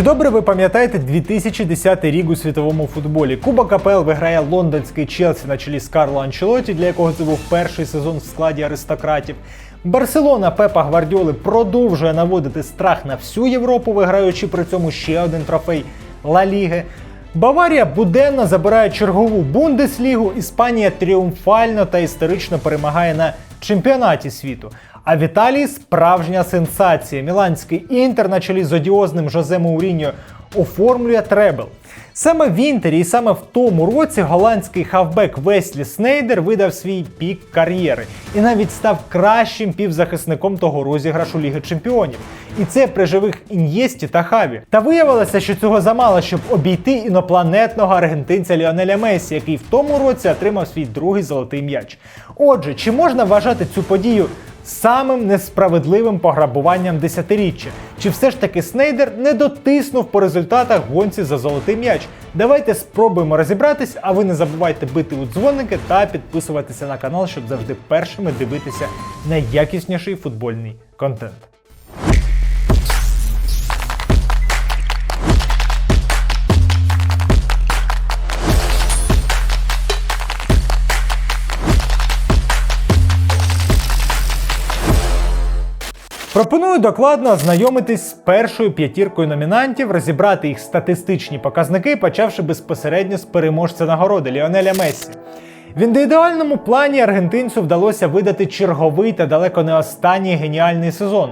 Чи добре ви пам'ятаєте 2010 рік у світовому футболі? Кубок АПЛ виграє лондонський Челсі на чолі з Карло Анчелоті, для якого це був перший сезон в складі аристократів. Барселона Пепа Гвардіоли продовжує наводити страх на всю Європу, виграючи при цьому ще один трофей Ла Ліги. Баварія буденно забирає чергову Бундеслігу. Іспанія тріумфально та історично перемагає на чемпіонаті світу. А в Італії справжня сенсація. Міланський інтер на чолі з одіозним Жозе Мауріньо оформлює требл. Саме в Інтері і саме в тому році голландський хавбек Веслі Снейдер видав свій пік кар'єри і навіть став кращим півзахисником того розіграшу Ліги Чемпіонів. І це при живих ін'єсті та хаві. Та виявилося, що цього замало, щоб обійти інопланетного аргентинця Ліонеля Месі, який в тому році отримав свій другий золотий м'яч. Отже, чи можна вважати цю подію самим несправедливим пограбуванням десятиріччя? Чи все ж таки Снейдер не дотиснув по результатах гонці за золотий м'яч? Давайте спробуємо розібратись, а ви не забувайте бити у дзвоники та підписуватися на канал, щоб завжди першими дивитися найякісніший футбольний контент. Пропоную докладно ознайомитись з першою п'ятіркою номінантів, розібрати їх статистичні показники, почавши безпосередньо з переможця нагороди Ліонеля Мессі. В індивідуальному плані аргентинцю вдалося видати черговий та далеко не останній геніальний сезон.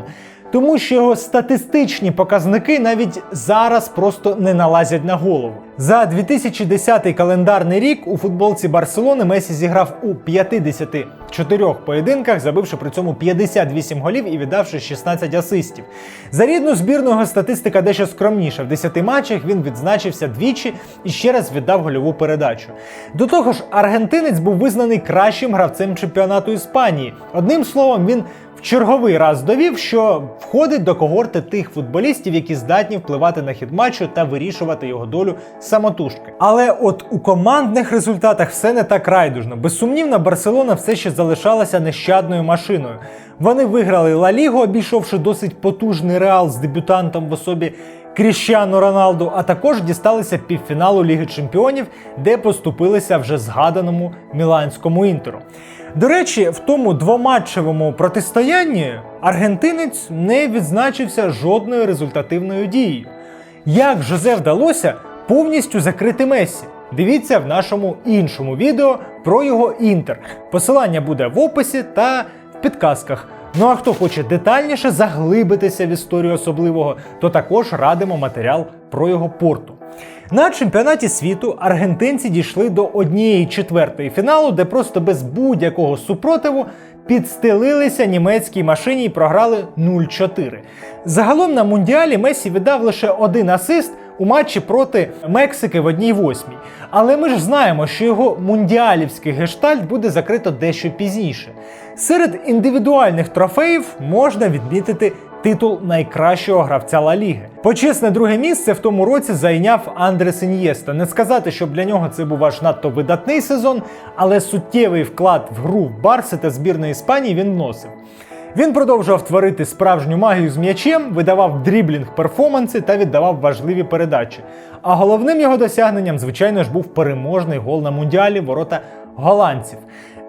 Тому що його статистичні показники навіть зараз просто не налазять на голову. За 2010 календарний рік у футболці Барселони Месі зіграв у 54 поєдинках, забивши при цьому 58 голів і віддавши 16 асистів. За рідну збірну його статистика дещо скромніша. В 10 матчах він відзначився двічі і ще раз віддав гольову передачу. До того ж, аргентинець був визнаний кращим гравцем чемпіонату Іспанії. Одним словом, він в черговий раз довів, що входить до когорти тих футболістів, які здатні впливати на хід матчу та вирішувати його долю самотужки. Але от у командних результатах все не так райдужно. Безсумнівно, Барселона все ще залишалася нещадною машиною. Вони виграли Ла Лігу, обійшовши досить потужний реал з дебютантом в особі Кріщану Роналду, а також дісталися півфіналу Ліги Чемпіонів, де поступилися вже згаданому міланському інтеру. До речі, в тому двоматчевому протистоянні аргентинець не відзначився жодною результативною дією. Як Жозе вдалося повністю закрити Месі? Дивіться в нашому іншому відео про його інтер. Посилання буде в описі та в підказках. Ну а хто хоче детальніше заглибитися в історію особливого, то також радимо матеріал про його порту. На чемпіонаті світу аргентинці дійшли до однієї четвертої фіналу, де просто без будь-якого супротиву підстелилися німецькій машині і програли 0-4. Загалом на мундіалі Месі віддав лише один асист у матчі проти Мексики в одній восьмій. Але ми ж знаємо, що його мундіалівський гештальт буде закрито дещо пізніше. Серед індивідуальних трофеїв можна відмітити титул найкращого гравця Ла Ліги. Почесне друге місце в тому році зайняв Андрес Ін'єста. Не сказати, щоб для нього це був аж надто видатний сезон, але суттєвий вклад в гру Барси та збірної Іспанії він вносив. Він продовжував творити справжню магію з м'ячем, видавав дріблінг перформанси та віддавав важливі передачі. А головним його досягненням, звичайно ж, був переможний гол на мундіалі ворота голландців.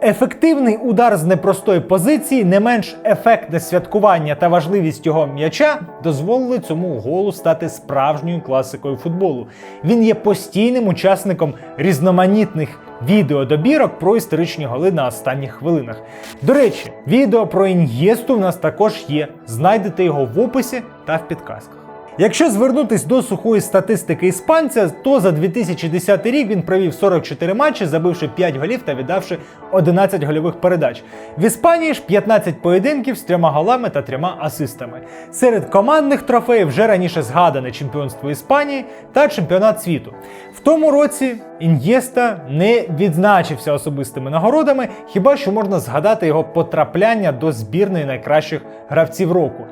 Ефективний удар з непростої позиції, не менш ефектне святкування та важливість його м'яча дозволили цьому голу стати справжньою класикою футболу. Він є постійним учасником різноманітних відеодобірок про історичні голи на останніх хвилинах. До речі, відео про ін'єсту в нас також є. Знайдете його в описі та в підказках. Якщо звернутись до сухої статистики іспанця, то за 2010 рік він провів 44 матчі, забивши 5 голів та віддавши 11 гольових передач. В Іспанії ж 15 поєдинків з трьома голами та трьома асистами. Серед командних трофеїв вже раніше згадане чемпіонство Іспанії та чемпіонат світу. В тому році Ін'єста не відзначився особистими нагородами, хіба що можна згадати його потрапляння до збірної найкращих гравців року.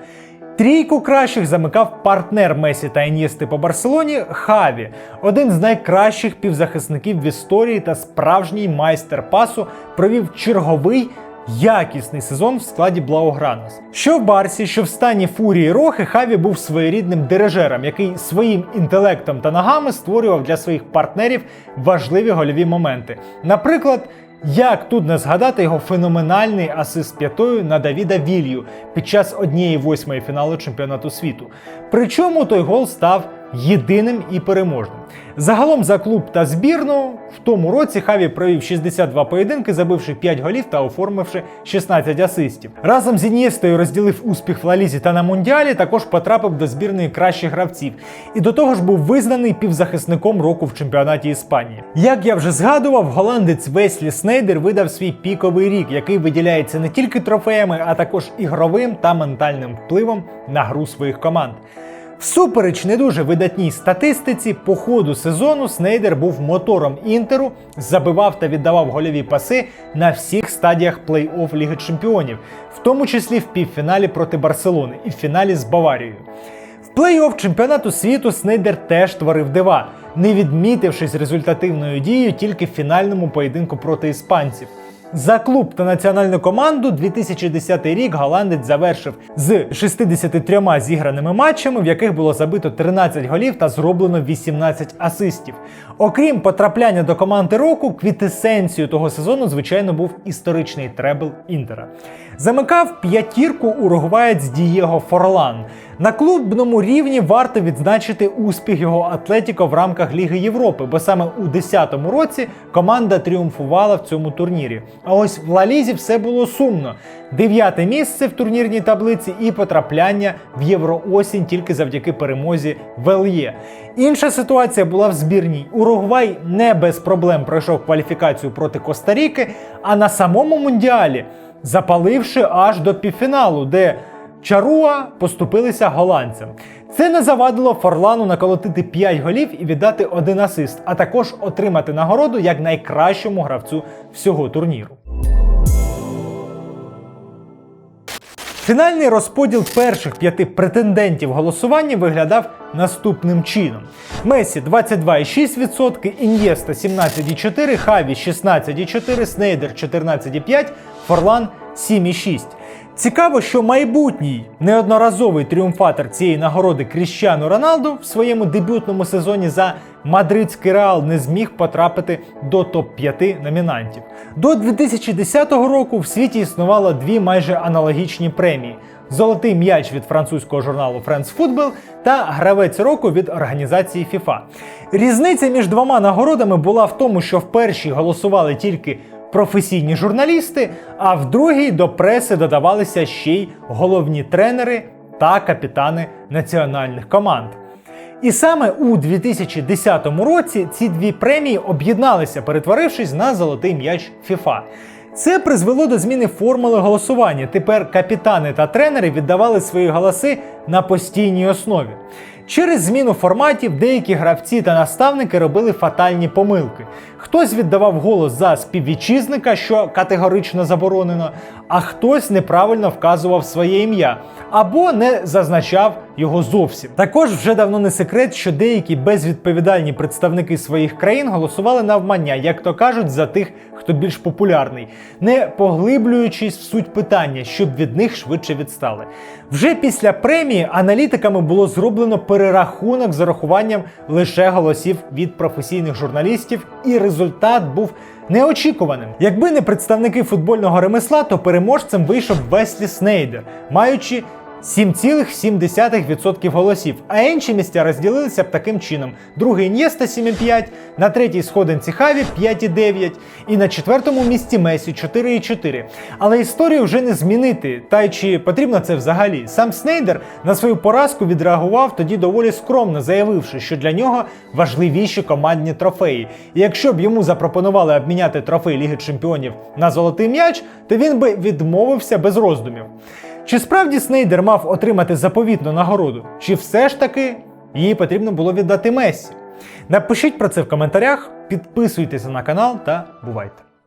Трійку кращих замикав партнер Месі та Ін'єсти по Барселоні Хаві, один з найкращих півзахисників в історії та справжній майстер пасу, провів черговий якісний сезон в складі Блаугранас. Що в Барсі, що в стані Фурії Рохи, Хаві був своєрідним дирижером, який своїм інтелектом та ногами створював для своїх партнерів важливі гольові моменти. Наприклад, як тут не згадати його феноменальний асист п'ятою на Давіда Вілью під час однієї восьмої фіналу чемпіонату світу. Причому той гол став єдиним і переможним. Загалом за клуб та збірну в тому році Хаві провів 62 поєдинки, забивши 5 голів та оформивши 16 асистів. Разом з Інєстою розділив успіх в Лалізі та на Мундіалі, також потрапив до збірної кращих гравців. І до того ж був визнаний півзахисником року в чемпіонаті Іспанії. Як я вже згадував, голландець Веслі Снейдер видав свій піковий рік, який виділяється не тільки трофеями, а також ігровим та ментальним впливом на гру своїх команд. Всупереч не дуже видатній статистиці, по ходу сезону Снейдер був мотором Інтеру, забивав та віддавав гольові паси на всіх стадіях плей-офф Ліги Чемпіонів, в тому числі в півфіналі проти Барселони і в фіналі з Баварією. В плей-офф чемпіонату світу Снейдер теж творив дива, не відмітившись результативною дією тільки в фінальному поєдинку проти іспанців. За клуб та національну команду 2010 рік голландець завершив з 63 зіграними матчами, в яких було забито 13 голів та зроблено 18 асистів. Окрім потрапляння до команди року, квітесенцією того сезону, звичайно, був історичний требл Інтера. Замикав п'ятірку уругваєць Дієго Форлан. На клубному рівні варто відзначити успіх його Атлетіко в рамках Ліги Європи, бо саме у 2010 році команда тріумфувала в цьому турнірі. А ось в Лалізі все було сумно. Дев'яте місце в турнірній таблиці і потрапляння в Євроосінь тільки завдяки перемозі Вельє. Інша ситуація була в збірній. Уругвай не без проблем пройшов кваліфікацію проти Коста-Ріки, а на самому мундіалі запаливши аж до півфіналу, де Чаруа поступилися голландцям. Це не завадило Форлану наколотити 5 голів і віддати один асист, а також отримати нагороду як найкращому гравцю всього турніру. Фінальний розподіл перших п'яти претендентів голосування виглядав наступним чином: Месі 22,6%, Ін'єста 17,4%, Хаві 16,4%, Снейдер 14,5%, Форлан 7,6%. Цікаво, що майбутній неодноразовий тріумфатор цієї нагороди Кріщану Роналду в своєму дебютному сезоні за мадридський реал не зміг потрапити до топ-5 номінантів. До 2010 року в світі існувало дві майже аналогічні премії: Золотий м'яч від французького журналу France Football та Гравець року від організації FIFA. Різниця між двома нагородами була в тому, що в першій голосували тільки професійні журналісти, а в другій до преси додавалися ще й головні тренери та капітани національних команд. І саме у 2010 році ці дві премії об'єдналися, перетворившись на золотий м'яч FIFA. Це призвело до зміни формули голосування. Тепер капітани та тренери віддавали свої голоси на постійній основі. Через зміну форматів деякі гравці та наставники робили фатальні помилки. Хтось віддавав голос за співвітчизника, що категорично заборонено, а хтось неправильно вказував своє ім'я або не зазначав його зовсім. Також вже давно не секрет, що деякі безвідповідальні представники своїх країн голосували навмання, як то кажуть, за тих, хто більш популярний, не поглиблюючись в суть питання, щоб від них швидше відстали. Вже після премії аналітиками було зроблено перерахунок з урахуванням лише голосів від професійних журналістів, і результат був неочікуваним. Якби не представники футбольного ремесла, то переможцем вийшов Веслі Снейдер, маючи 7,7% голосів, а інші місця розділилися б таким чином: другий Ін'єста 7,5, на третій сходинці Хаві 5,9 і на четвертому місці Месі 4,4. Але історію вже не змінити. Та й чи потрібно це взагалі? Сам Снейдер на свою поразку відреагував тоді доволі скромно, заявивши, що для нього важливіші командні трофеї. І якщо б йому запропонували обміняти трофей Ліги Чемпіонів на золотий м'яч, то він би відмовився без роздумів. Чи справді Снейдер мав отримати заповітну нагороду? Чи все ж таки її потрібно було віддати Месі? Напишіть про це в коментарях, підписуйтеся на канал та бувайте!